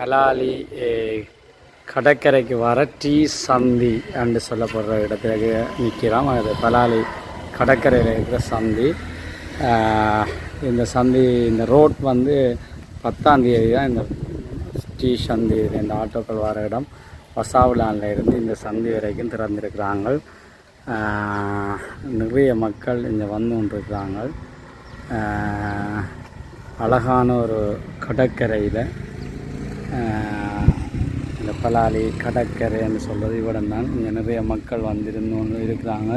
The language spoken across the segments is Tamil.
பலாலி கடற்கரைக்கு வர டீ சந்தி என்று சொல்லப்படுற இடத்துக்கு நிற்கிறோம் அது பலாலி கடற்கரையில் இருக்கிற சந்தி. இந்த சந்தி இந்த ரோட் வந்து பத்தாம் தேதி தான் இந்த டீ சந்தி இந்த ஆட்டோக்கள் வர இடம். வசாவுலானில் இருந்து இந்த சந்தி வரைக்கும் திறந்திருக்கிறாங்க நிறைய மக்கள் இங்கே வந்து கொண்டிருக்கிறாங்க அழகான ஒரு கடற்கரையில் இந்த பலாலி கடற்கரைன்னு சொல்கிறது இவ்விடம் இங்கே நிறைய மக்கள் வந்திருந்து இருக்கிறாங்க.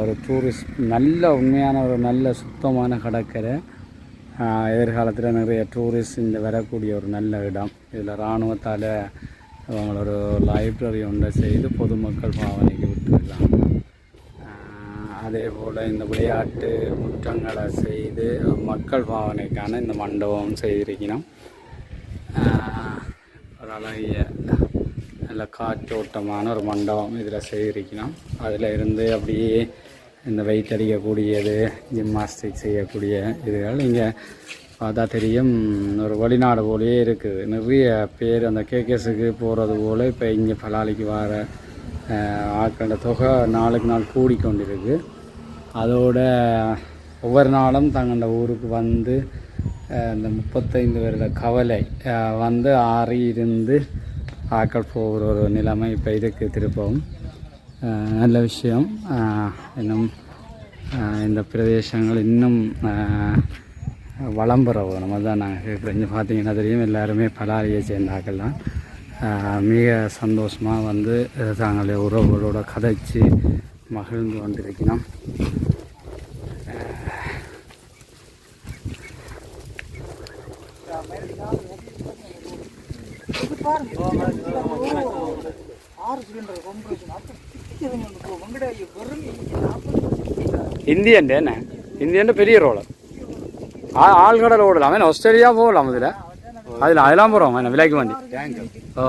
ஒரு டூரிஸ்ட் நல்ல உண்மையான ஒரு நல்ல சுத்தமான கடற்கரை. எதிர்காலத்தில் நிறைய டூரிஸ்ட் இந்த வரக்கூடிய ஒரு நல்ல இடம். இதில் இராணுவத்தால் அவங்களோட லைப்ரரி ஒன்றை செய்து பொதுமக்கள் பாவனைக்கு விட்டுருக்காங்க அதே போல் இந்த விளையாட்டு முற்றங்களை செய்து மக்கள் பாவனைக்கான இந்த மண்டபம் செய்திருக்கணும் ஒரு அழகிய நல்ல காற்றோட்டமான ஒரு மண்டபம் இதில் செய்திருக்கணும். அதில் இருந்து அப்படியே இந்த வெயிட் அடிக்கக்கூடியது ஜிம்னாஸ்டிக் செய்யக்கூடிய இதுகள் இங்கே பார்த்தா தெரியும். ஒரு வெளிநாடு போலேயே இருக்குது நிறைய பேர் அந்த கேகேஸுக்கு போகிறது போல் இப்போ இங்கே பலாலிக்கு வர ஆஹ் ஆட்களோட தொகை நாளுக்கு நாள் கூடிக்கொண்டிருக்கு. அதோட ஒவ்வொரு நாளும் தங்களோட ஊருக்கு வந்து இந்த முப்பத்தைந்து வருட கவலை வந்து ஆறி இருந்து ஆக்கள் போகிற ஒரு நிலைமை இப்போ இதுக்கு திருப்பவும் நல்ல விஷயம். இன்னும் இந்த பிரதேசங்கள் இன்னும் வளம் பெற வேணும் அதுதான் நாங்கள் கேட்குறோம். பார்த்தீங்கன்னா தெரியும் எல்லாருமே பலாரியை சேர்ந்தாக்கள் தான். மிக சந்தோஷமாக வந்து அஹ் உறவுகளோட கதைச்சு மகிழ்ந்து கொண்டிருக்கணும் இந்தியன்டே என்ன? இந்தியன் பெரிய ரோடு ஆழ்கடல் ஓடலாம் அவன் ஆஸ்திரேலியா போகலாம் அதில் அதில் அதெல்லாம் போகிறோம் என்ன விலைக்கு வண்டி. ஓ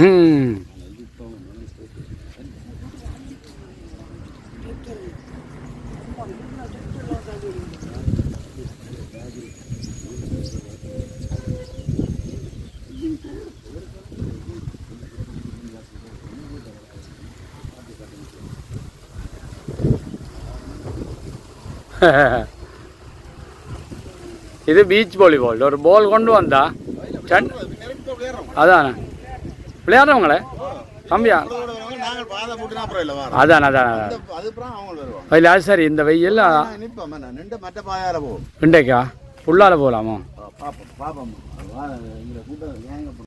ம் இது பீச் வாலிபால் ஒரு பால் கொண்டு வந்தா அதானே? விளையாடுறவங்களே? தம்பியா அதான் அதான் அதான். அது சரி இந்த வெயில் இன்றைக்கா? புல்லால போகலாமா?